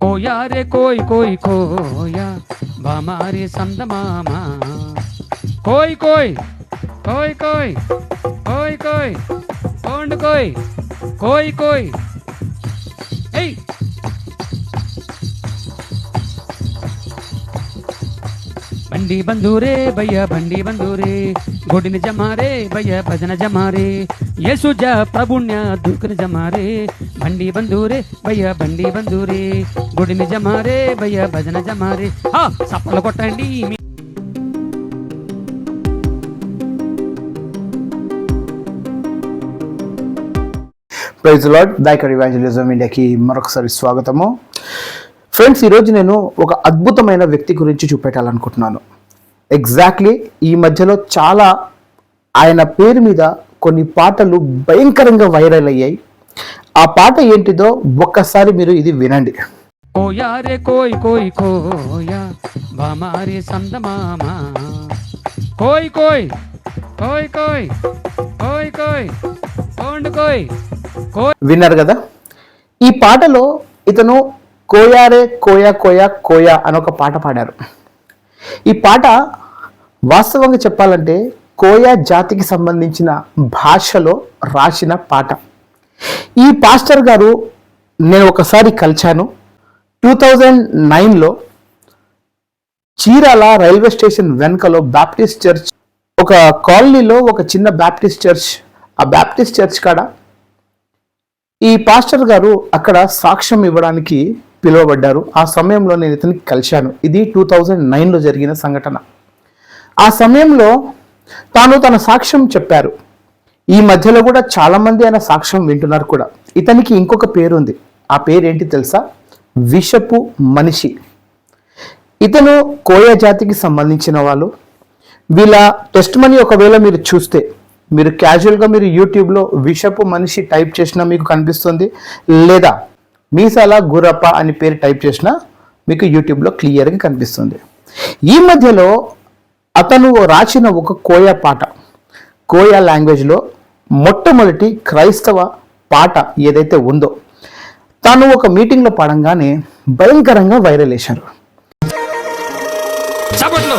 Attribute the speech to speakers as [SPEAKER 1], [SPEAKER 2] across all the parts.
[SPEAKER 1] కోయా రే కోయ్ కోయ్ కోయా బామారి సంద మామ కోయ్ కోయ్ కోయ్ కోయ్ కోయ్ కోయ్ కోండు కోయ్ కోయ్ కోయ్ బండి బంధూరే భయ్య బండి బంధూరే. గుడిని జమారే భయ్య భజన జమారే. యేసుజ ప్రభుణ్య దుఃఖని జమారే. బండి బంధూరే భయ్య బండి బంధూరే. గుడిని జమారే భయ్య భజన జమారే. ఆ చప్పలు కొట్టండి.
[SPEAKER 2] ప్రైజ్ లాడ్ దాయకర్ ఇవాంజలిజం ఇండియాకి మరొకసారి స్వాగతము. ఫ్రెండ్స్ ఈరోజు నేను ఒక అద్భుతమైన వ్యక్తి గురించి చూపెట్టాలనుకుంటున్నాను. ఎగ్జాక్ట్లీ ఈ మధ్యలో చాలా ఆయన పేరు మీద కొన్ని పాటలు భయంకరంగా వైరల్ అయ్యాయి. ఆ పాట ఏంటిదో ఒక్కసారి మీరు ఇది వినండి.
[SPEAKER 1] కోయా రే కోయ్ కోయ్ కోయా బామారి సంద మామ కోయ్ కోయ్ కోయ్ కోయ్ కోయ్ కోయ్ కోండు కోయ్. కోయ్
[SPEAKER 2] విన్నారు కదా? ఈ పాటలో ఇతను కోయారే కోయా కోయా కోయా అని ఒక పాట పాడారు. ఈ పాట వాస్తవంగా చెప్పాలంటే కోయా జాతికి సంబంధించిన భాషలో రాసిన పాట. ఈ పాస్టర్ గారు నేను ఒకసారి కలిశాను. టూ థౌజండ్ నైన్లో చీరాల రైల్వే స్టేషన్ వెనుకలో బ్యాప్టిస్ట్ చర్చ్ ఒక కాలనీలో ఒక చిన్న బ్యాప్టిస్ట్ చర్చ్ ఆ బ్యాప్టిస్ట్ చర్చ్ కాడ ఈ పాస్టర్ గారు అక్కడ సాక్ష్యం ఇవ్వడానికి పిలువబడ్డారు. ఆ సమయంలో నేను ఇతనికి కలిశాను. ఇది టూ థౌజండ్ నైన్లో జరిగిన సంఘటన. ఆ సమయంలో తాను తన సాక్ష్యం చెప్పారు. ఈ మధ్యలో కూడా చాలామంది ఆయన సాక్ష్యం వింటున్నారు కూడా. ఇతనికి ఇంకొక పేరు ఉంది ఆ పేరు ఏంటి తెలుసా? విషపు మనిషి. ఇతను కోయ జాతికి సంబంధించిన వాళ్ళు. వీళ్ళ టెస్ట్ మనీ ఒకవేళ మీరు చూస్తే మీరు క్యాజువల్గా మీరు యూట్యూబ్లో విషపు మనిషి టైప్ చేసినా మీకు కనిపిస్తుంది. లేదా మీసాల గురప్ప అని పేరు టైప్ చేసినా మీకు యూట్యూబ్లో క్లియర్గా కనిపిస్తుంది. ఈ మధ్యలో అతను రాసిన ఒక కోయ పాట కోయ లాంగ్వేజ్లో మొట్టమొదటి క్రైస్తవ పాట ఏదైతే ఉందో తాను ఒక మీటింగ్లో పాడంగానే భయంకరంగా వైరల్ వేశారు
[SPEAKER 1] చప్పట్లు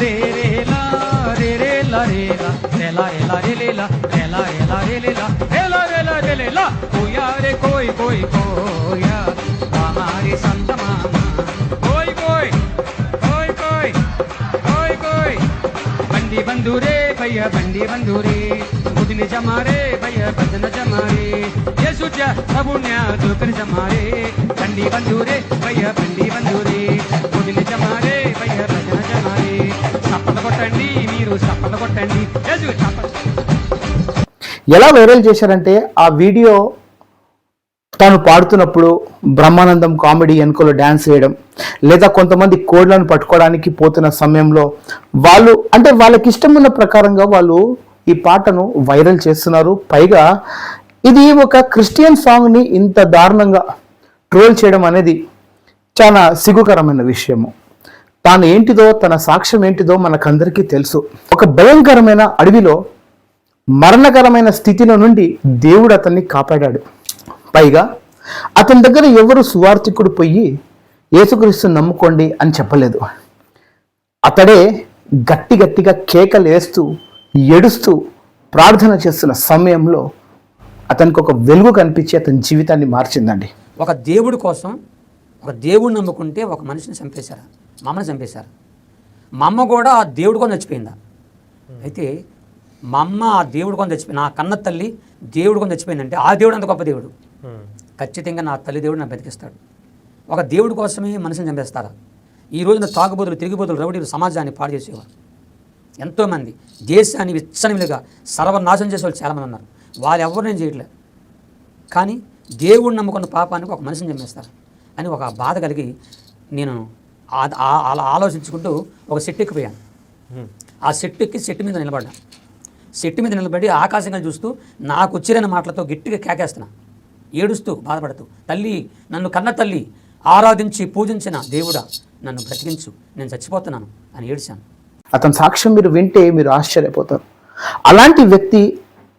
[SPEAKER 1] రే లా రే రే లా రే రే లా రే లా రే లా రే లా రే లే లా రే లా రే లా రే లే లా రే లా రే లా రే లే లా కోయా రే కోయ్ కోయ్ కోయా హమారి సంత మామ కోయ్ కోయ్ కోయ్ కోయ్ కోయ్ కోయ్ బండి బంధురే భయ్య బండి బంధురే బుద్ధిని జమారే భయ్య భజన జమారే యేసుచ ప్రభుణ్య దూకని జమారే బండి బంధురే భయ్య బండి బంధురే బుద్ధిని జమారే భయ్య భజన జమారే చప్పలు కొట్టండి.
[SPEAKER 2] ఎలా వైరల్ చేశారంటే ఆ వీడియో తాను పాడుతున్నప్పుడు బ్రహ్మానందం కామెడీ వెనుకలో డ్యాన్స్ వేయడం లేదా కొంతమంది కోడ్లను పట్టుకోవడానికి పోతున్న సమయంలో వాళ్ళు అంటే వాళ్ళకి ఇష్టం ఉన్న ప్రకారంగా వాళ్ళు ఈ పాటను వైరల్ చేస్తున్నారు. పైగా ఇది ఒక క్రిస్టియన్ సాంగ్ని ఇంత దారుణంగా ట్రోల్ చేయడం అనేది చాలా సిగ్గుకరమైన విషయము. తాను ఏంటిదో తన సాక్ష్యం ఏంటిదో మనకందరికీ తెలుసు. ఒక భయంకరమైన అడవిలో మరణకరమైన స్థితిలో నుండి దేవుడు అతన్ని కాపాడాడు. పైగా అతని దగ్గర ఎవరు సువార్థికుడు పోయి యేసుక్రీస్తు నమ్ముకోండి అని చెప్పలేదు. అతడే గట్టి గట్టిగా కేకలు వేస్తూ ఏడుస్తూ ప్రార్థన చేస్తున్న సమయంలో అతనికి ఒక వెలుగు కనిపించి అతని జీవితాన్ని మార్చిందండి.
[SPEAKER 3] ఒక దేవుడి కోసం ఒక దేవుడిని నమ్ముకుంటే ఒక మనిషిని చంపేశారు? మా అమ్మని చంపేశారు. మా అమ్మ కూడా ఆ దేవుడి కొని చచ్చిపోయిందా? అయితే మా అమ్మ ఆ దేవుడి కొని చచ్చిపోయింది నా కన్న తల్లి దేవుడి కొని చచ్చిపోయిందంటే ఆ దేవుడు అంత గొప్ప దేవుడు. ఖచ్చితంగా నా తల్లి దేవుడు నా బతికిస్తాడు. ఒక దేవుడి కోసమే మనిషిని చంపేస్తారా? ఈ రోజున తాగుబోతులు తిరిగిబోతులు రౌడీలు సమాజాన్ని పాడు చేసేవారు. ఎంతోమంది దేశాన్ని విచ్చనవిలుగా సర్వనాశనం చేసే వాళ్ళు చాలామంది ఉన్నారు. వాళ్ళు ఎవరు నేను చేయట్లేదు. కానీ దేవుడు నమ్ముకున్న పాపానికి ఒక మనిషిని చంపేస్తారు. అని ఒక బాధ కలిగి నేను
[SPEAKER 1] అలా ఆలోచించుకుంటూ ఒక సెట్ ఎక్కిపోయాను ఆ సెట్ ఎక్కి సెట్ మీద నిలబడ్డా. సెట్ మీద నిలబడి ఆకాశంగా చూస్తూ నాకు వచ్చిరైన మాటలతో గట్టిగా కేకేస్తున్నా. ఏడుస్తూ బాధపడుతూ తల్లి నన్ను కన్న తల్లి ఆరాధించి పూజించిన దేవుడా నన్ను బ్రతికించు నేను చచ్చిపోతున్నాను అని ఏడ్చాను.
[SPEAKER 2] అతని సాక్ష్యం మీరు వింటే మీరు ఆశ్చర్యపోతారు. అలాంటి వ్యక్తి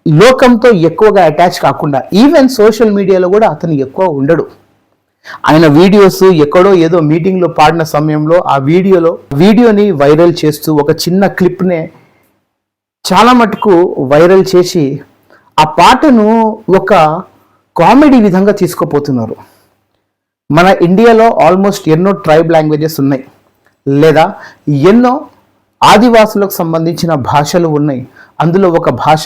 [SPEAKER 2] లోకంతో ఎక్కువగా అటాచ్ కాకుండా ఈవెన్ సోషల్ మీడియాలో కూడా అతను ఎక్కువ ఉండడు. ఆయన వీడియోస్ ఎక్కడో ఏదో మీటింగ్లో పాడిన సమయంలో ఆ వీడియోలో వీడియోని వైరల్ చేస్తూ ఒక చిన్న క్లిప్నే చాలా మటుకు వైరల్ చేసి ఆ పాటను ఒక కామెడీ విధంగా తీసుకుపోతున్నారు. మన ఇండియాలో ఆల్మోస్ట్ ఎన్నో ట్రైబ్ లాంగ్వేజెస్ ఉన్నాయి. లేదా ఎన్నో ఆదివాసులకు సంబంధించిన భాషలు ఉన్నాయి. అందులో ఒక భాష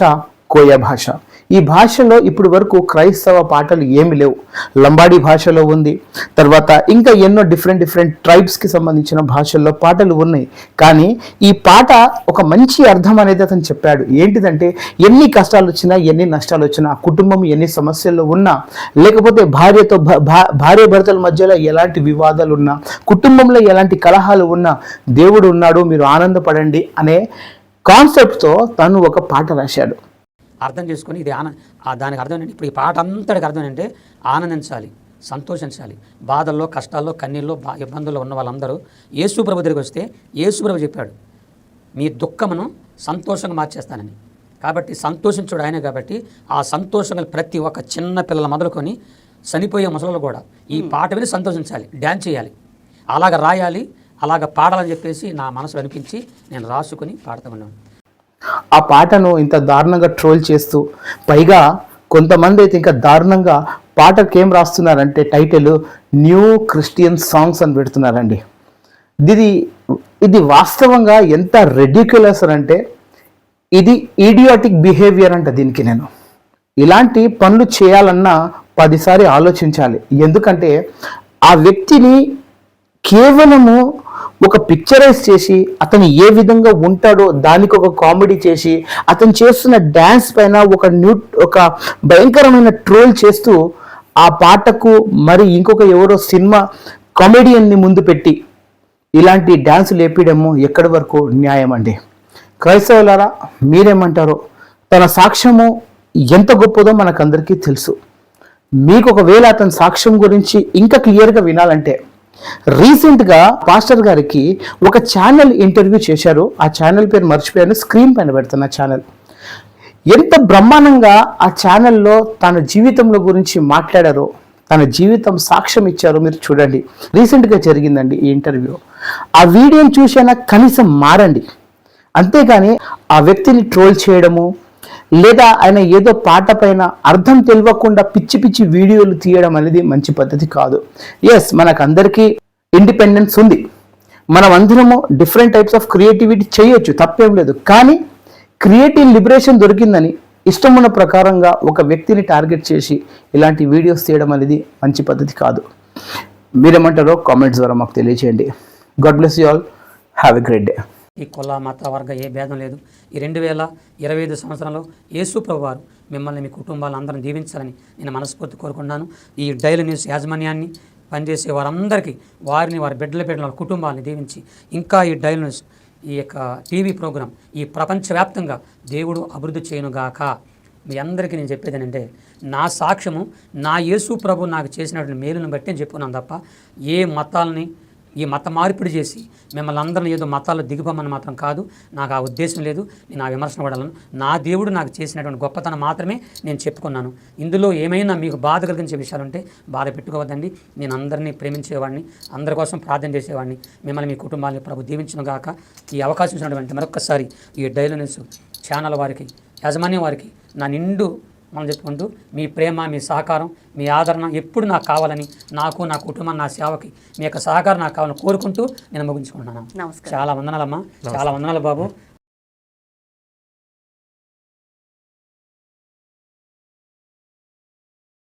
[SPEAKER 2] కోయ భాష. ఈ భాషలో ఇప్పటి వరకు క్రైస్తవ పాటలు ఏమి లేవు. లంబాడి భాషలో ఉంది. తర్వాత ఇంకా ఎన్నో డిఫరెంట్ డిఫరెంట్ ట్రైబ్స్కి సంబంధించిన భాషల్లో పాటలు ఉన్నాయి. కానీ ఈ పాట ఒక మంచి అర్థం అనేది అతను చెప్పాడు. ఏంటిదంటే ఎన్ని కష్టాలు వచ్చినా ఎన్ని నష్టాలు వచ్చినా కుటుంబం ఎన్ని సమస్యలు ఉన్నా లేకపోతే భార్యతో భ- భా- భార్య భర్తల మధ్యలో ఎలాంటి వివాదాలు ఉన్నా కుటుంబంలో ఎలాంటి కలహాలు ఉన్నా దేవుడు ఉన్నాడు మీరు ఆనందపడండి అనే కాన్సెప్ట్తో తను ఒక పాట రాశాడు.
[SPEAKER 1] అర్థం చేసుకొని ఇది ఆన దానికి అర్థం ఏంటంటే ఇప్పుడు ఈ పాట అంతటికి అర్థం ఏంటంటే ఆనందించాలి సంతోషించాలి. బాధల్లో కష్టాల్లో కన్నీల్లో బా ఇబ్బందుల్లో ఉన్న వాళ్ళందరూ యేసు ప్రభు దగ్గరికి వస్తే యేసు ప్రభు చెప్పాడు మీ దుఃఖమును సంతోషంగా మార్చేస్తానని. కాబట్టి సంతోషించుడు ఆయనే కాబట్టి ఆ సంతోషంగా ప్రతి ఒక్క చిన్న పిల్లల మొదలుకొని చనిపోయే ముసలు కూడా ఈ పాట విని సంతోషించాలి డ్యాన్స్ చేయాలి. అలాగ రాయాలి అలాగ పాడాలని చెప్పేసి నా మనసులో అనిపించి నేను రాసుకుని పాడుతూ ఉన్నాను.
[SPEAKER 2] ఆ పాటను ఇంత దారుణంగా ట్రోల్ చేస్తూ పైగా కొంతమంది అయితే ఇంకా దారుణంగా పాటకి ఏం రాస్తున్నారంటే టైటిల్ న్యూ క్రిస్టియన్ సాంగ్స్ అని పెడుతున్నారండి. ఇది ఇది వాస్తవంగా ఎంత రెడ్యుక్యులస్ అంటే ఇది ఈడియాటిక్ బిహేవియర్ అంట దీనికి నేను. ఇలాంటి పనులు చేయాలన్నా పదిసారి ఆలోచించాలి. ఎందుకంటే ఆ వ్యక్తిని కేవలము ఒక పిక్చరైజ్ చేసి అతను ఏ విధంగా ఉంటాడో దానికి ఒక కామెడీ చేసి అతను చేస్తున్న డ్యాన్స్ పైన ఒక న్యూ ఒక భయంకరమైన ట్రోల్ చేస్తూ ఆ పాటకు మరి ఇంకొక ఎవరో సినిమా కామెడియన్ని ముందు పెట్టి ఇలాంటి డ్యాన్స్ లేపడము ఎక్కడి వరకు న్యాయం అండి? క్రైస్తవులారా మీరేమంటారో? తన సాక్ష్యము ఎంత గొప్పదో మనకందరికీ తెలుసు. మీకు ఒకవేళ అతని సాక్ష్యం గురించి ఇంకా క్లియర్గా వినాలంటే రీసెంట్గా పాస్టర్ గారికి ఒక ఛానల్ ఇంటర్వ్యూ చేశారు. ఆ ఛానల్ పేరు మర్చిపోయాను స్క్రీన్ పైన పెడుతున్న ఛానల్. ఎంత బ్రహ్మాండంగా ఆ ఛానల్లో తన జీవితంలో గురించి మాట్లాడారో తన జీవితం సాక్ష్యం ఇచ్చారో మీరు చూడండి. రీసెంట్గా జరిగిందండి ఈ ఇంటర్వ్యూ. ఆ వీడియోని చూసైనా కనీసం మారండి. అంతేగాని ఆ వ్యక్తిని ట్రోల్ చేయడము లేదా ఆయన ఏదో పాట పైన అర్థం తెలియకుండా పిచ్చి పిచ్చి వీడియోలు తీయడం అనేది మంచి పద్ధతి కాదు. ఎస్ మనకందరికీ ఇండిపెండెన్స్ ఉంది. మనం అందరము డిఫరెంట్ టైప్స్ ఆఫ్ క్రియేటివిటీ చేయొచ్చు తప్పేం లేదు. కానీ క్రియేటివ్ లిబరేషన్ దొరికిందని ఇష్టమున్న ప్రకారంగా ఒక వ్యక్తిని టార్గెట్ చేసి ఇలాంటి వీడియోస్ తీయడం అనేది మంచి పద్ధతి కాదు. మీరేమంటారో కామెంట్స్ ద్వారా మాకు తెలియచేయండి. God bless you all have a great day
[SPEAKER 1] ఈ కుల మత వర్గ ఏ భేదం లేదు. ఈ రెండు వేల ఇరవై ఐదు సంవత్సరంలో యేసు వారు మిమ్మల్ని మీ కుటుంబాలను అందరిని దీవించాలని నేను మనస్ఫూర్తి కోరుకున్నాను ఈ డైలీ న్యూస్ యాజమాన్యాన్ని పనిచేసే వారందరికీ వారిని వారి బిడ్డల బిడ్డల వారి కుటుంబాలని దీవించి ఇంకా ఈ డైలీ న్యూస్ ఈ యొక్క టీవీ ప్రోగ్రాం ఈ ప్రపంచవ్యాప్తంగా దేవుడు అభివృద్ధి చేయనుగాక. మీ అందరికీ నేను చెప్పేది ఏంటంటే నా సాక్ష్యము నా యేసు ప్రభు నాకు చేసినటువంటి మేలును బట్టి నేను చెప్పుకున్నాను తప్ప ఏ మతాలని ఈ మత మార్పిడి చేసి మిమ్మల్ని అందరిని ఏదో మతాల్లో దిగిపోమని మాత్రం కాదు. నాకు ఆ ఉద్దేశం లేదు. నేను ఆ విమర్శన పడాలను. నా దేవుడు నాకు చేసినటువంటి గొప్పతనం మాత్రమే నేను చెప్పుకున్నాను. ఇందులో ఏమైనా మీకు బాధ కలిగించే విషయాలు ఉంటే బాధ పెట్టుకోవద్దండి. నేను అందరినీ ప్రేమించేవాడిని. అందరి కోసం ప్రార్థన చేసేవాడిని. మిమ్మల్ని మీ కుటుంబాన్ని ప్రభు దీవించను గాక. ఈ అవకాశం ఇచ్చినటువంటి మరొకసారి ఈ డైలనెస్ ఛానల్ వారికి యాజమాన్యం వారికి నా నిండు మనం చెప్పుకుంటూ మీ ప్రేమ మీ సహకారం మీ ఆదరణ ఎప్పుడు నాకు కావాలని నాకు నా కుటుంబం నా సేవకి మీ యొక్క సహకారం నాకు కావాలని కోరుకుంటూ నేను ముగించుకుంటున్నాను.
[SPEAKER 4] నమస్కారం.
[SPEAKER 1] చాలా వందనాలమ్మా. చాలా వందనాలు బాబు.